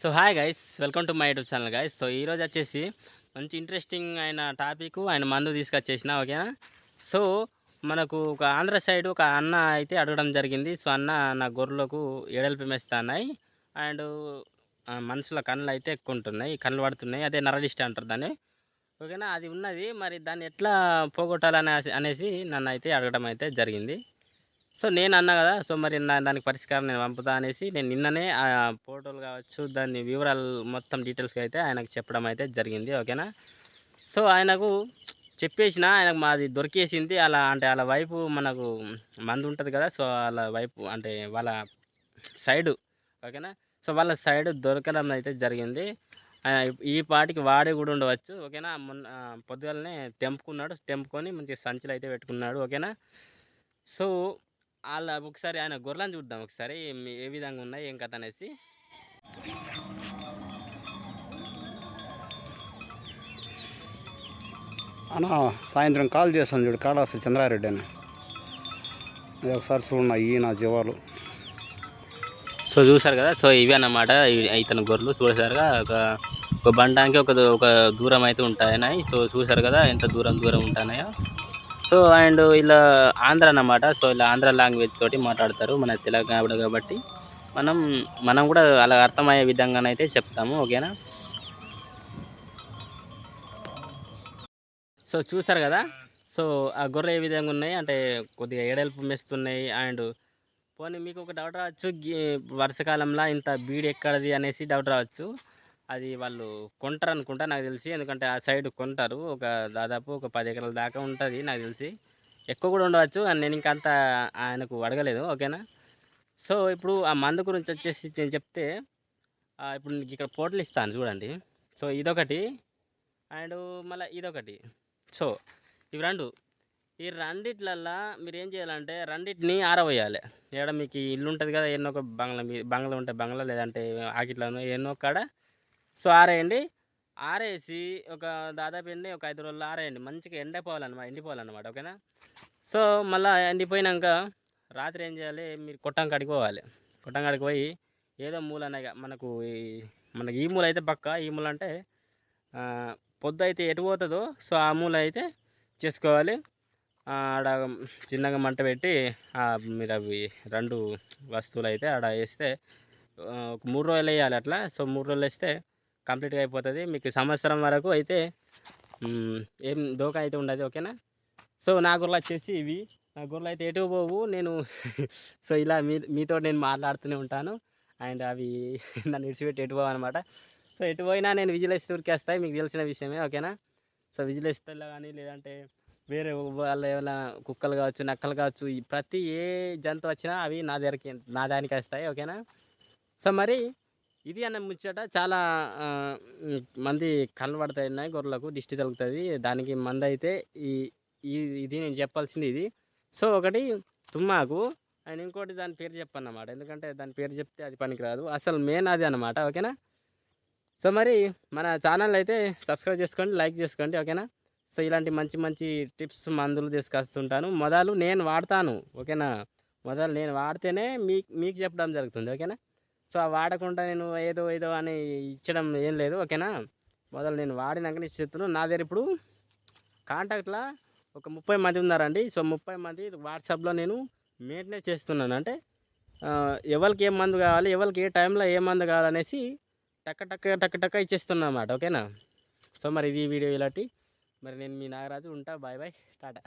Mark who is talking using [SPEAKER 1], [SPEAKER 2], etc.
[SPEAKER 1] So hi guys welcome to my YouTube channel guys. So ఈరోజు వచ్చేసి మంచి interesting అయిన టాపిక్ ఆయన మందు తీసుకొచ్చేసిన ఓకేనా? సో మనకు ఒక ఆంధ్ర సైడ్ ఒక అన్న అయితే అడగడం జరిగింది. సో అన్న నా గొర్రెలకు ఎడల్పి మేస్తున్నాయి అండ్ మనుషుల కళ్ళు అయితే ఎక్కువ ఉంటున్నాయి కళ్ళు పడుతున్నాయి. అదే నరలిస్ట్ అంటారు దాన్ని. ఓకేనా? అది ఉన్నది. మరి దాన్ని ఎట్లా పోగొట్టాలని అనేసి నన్ను అయితే అడగడం అయితే జరిగింది. సో నేను అన్నా కదా సో మరి నా దానికి పరిష్కారం నేను పంపుతా అనేసి నేను నిన్ననే ఆ ఫోటోలు కావచ్చు దాని వివరాలు మొత్తం డీటెయిల్స్గా అయితే ఆయనకు చెప్పడం అయితే జరిగింది ఓకేనా? సో ఆయనకు చెప్పేసిన ఆయనకు మాది దొరికేసింది అలా అంటే వాళ్ళ వైపు మనకు మంది ఉంటుంది కదా సో వాళ్ళ వైపు అంటే వాళ్ళ సైడు ఓకేనా? సో వాళ్ళ సైడ్ దొరకడం అయితే జరిగింది. ఆయన ఈ పాటికి వాడి కూడా ఉండవచ్చు ఓకేనా? మొన్న పొద్దుగాలనే తెంపుకున్నాడు తెంపుకొని మంచి సంచులు అయితే పెట్టుకున్నాడు ఓకేనా? సో వాళ్ళ ఒకసారి ఆయన గొర్రెలను చూద్దాం ఒకసారి ఏ విధంగా ఉన్నాయి ఏం కథ అనేసి.
[SPEAKER 2] అన్న సాయంత్రం కాల్ చేస్తాను చూడు కాళాసి చంద్రారెడ్డి అని. అది ఒకసారి చూడండి ఈ నా జీవాలు.
[SPEAKER 1] సో చూసారు కదా సో ఇవి అన్నమాట ఇతని గొర్రెలు చూసారుగా ఒక ఒక బండానికి ఒక ఒక దూరం అయితే ఉంటాయి సో చూసారు కదా ఎంత దూరం దూరం ఉంటున్నాయో సో అండ్ ఇలా ఆంధ్ర అన్నమాట. సో ఇలా ఆంధ్ర లాంగ్వేజ్ తోటి మాట్లాడతారు మన తెలంగాణ కాబట్టి. మనం మనం కూడా అలా అర్థమయ్యే విధంగానైతే చెప్తాము ఓకేనా? సో చూసారు కదా? సో ఆ గొర్రె ఏ విధంగా ఉన్నాయి? అంటే కొద్దిగా ఏడల్పు మెస్తున్నాయి. అండ్ పోనీ మీకు ఒక డౌట్ రావచ్చు వర్షకాలంలో వర్షాకాలంలో ఇంత బీడ్ ఎక్కడది అనేసి డౌట్ రావచ్చు. అది వాళ్ళు కొంటారు అనుకుంటా నాకు తెలిసి. ఎందుకంటే ఆ సైడ్ కొంటారు. ఒక దాదాపు ఒక పది ఎకరాల దాకా ఉంటుంది నాకు తెలిసి. ఎక్కువ కూడా ఉండవచ్చు అని నేను ఇంకా అంత ఆయనకు అడగలేదు. ఓకేనా? సో ఇప్పుడు ఆ మందు గురించి వచ్చేసి నేను చెప్తే ఇప్పుడు నీకు ఇక్కడ పోటలు ఇస్తాను చూడండి. సో ఇదొకటి. అండ్ మళ్ళీ ఇదొకటి. సో ఇవి రెండు. ఈ రెండిట్లల్లా మీరు ఏం చేయాలంటే రెండింటిని ఆరవేయాలి ఏడ మీకు ఇల్లు ఉంటుంది కదా ఎన్నో ఒక బంగ్లా మీ బంగ్లా ఉంటే బంగ్లా లేదంటే ఆకిట్లను ఎన్నో కాడ సో ఆరేయండి. ఆరేసి ఒక దాదాపు ఎండి ఒక ఐదు రోజులు ఆరేయండి. మంచిగా ఎండపోవాలన్నమాట ఎండిపోవాలన్నమాట ఓకేనా? సో మళ్ళీ ఎండిపోయినాక రాత్రి ఏం చేయాలి? మీరు కొట్టం కాడికి పోవాలి. కొట్టం కాడికి పోయి ఏదో మూల అనగా మనకు ఈ మనకి ఈ మూల అయితే పక్క. ఈ మూల అంటే పొద్దు అయితే ఎటు పోతుందో సో ఆ మూల అయితే చేసుకోవాలి. ఆడ చిన్నగా మంట పెట్టి మీరు అవి రెండు వస్తువులు అయితే ఆడ వేస్తే ఒక మూడు రోజులు వేయాలి అట్లా. సో మూడు రోజులు వేస్తే కంప్లీట్గా అయిపోతుంది. మీకు సంవత్సరం వరకు అయితే ఏం దోకా అయితే ఉండదు. ఓకేనా? సో నా గుర్రలు వచ్చేసి ఇవి. నా గుర్రలు అయితే ఎటు పోవు. నేను సో ఇలా మీ మీతో నేను మాట్లాడుతూనే ఉంటాను. అండ్ అవి నన్ను విడిచిపెట్టి ఎటు పోవు అనమాట సో ఎటు పోయినా నేను విజిలేసి వస్తాయి మీకు తెలిసిన విషయమే. ఓకేనా? సో విజిలేస్టర్లో కానీ లేదంటే వేరే వాళ్ళ ఏమైనా కుక్కలు కావచ్చు నక్కలు కావచ్చు ప్రతి ఏ జంతువు వచ్చినా అవి నా దగ్గరికి నా దానికి వస్తాయి. ఓకేనా? సో మరి ఇది అన్న ముచ్చట చాలా మంది కళ్ళు పడతాయి ఉన్నాయి గొర్రెలకు దిష్టి తగులుతుంది దానికి మంది అయితే ఈ ఇది నేను చెప్పాల్సింది ఇది. సో ఒకటి తుమ్మాకు అండ్ ఇంకోటి దాని పేరు చెప్పన్నమాట. ఎందుకంటే దాని పేరు చెప్తే అది పనికిరాదు. అసలు మెయిన్ అది అన్నమాట. ఓకేనా? సో మరి మన ఛానల్ అయితే సబ్స్క్రైబ్ చేసుకోండి లైక్ చేసుకోండి. ఓకేనా? సో ఇలాంటి మంచి మంచి టిప్స్ మందులు తీసుకొస్తుంటాను. మొదలు నేను వాడతాను. ఓకేనా? మొదలు నేను వాడితేనే మీకు మీకు చెప్పడం జరుగుతుంది. ఓకేనా? సో ఆ వాడకుండా నేను ఏదో ఏదో అని ఇచ్చడం ఏం లేదు ఓకేనా? మొదలు నేను వాడినాక నేను చెప్తున్నాను నా దగ్గర ఇప్పుడు కాంటాక్ట్లో ఒక ముప్పై మంది ఉన్నారండి. సో ముప్పై మంది వాట్సాప్లో నేను మెయింటెనెన్స్ చేస్తున్నాను. అంటే ఎవరికి ఏ మందు కావాలి ఎవరికి ఏ టైంలో ఏ మందు కావాలనేసి టక్క టక్క టక్క టక్క ఇచ్చేస్తున్నా అన్నమాట ఓకేనా? సో మరి ఇది ఈ వీడియో ఇలాంటి. మరి నేను మీ నాగరాజు ఉంటా. Bye bye. టాటా.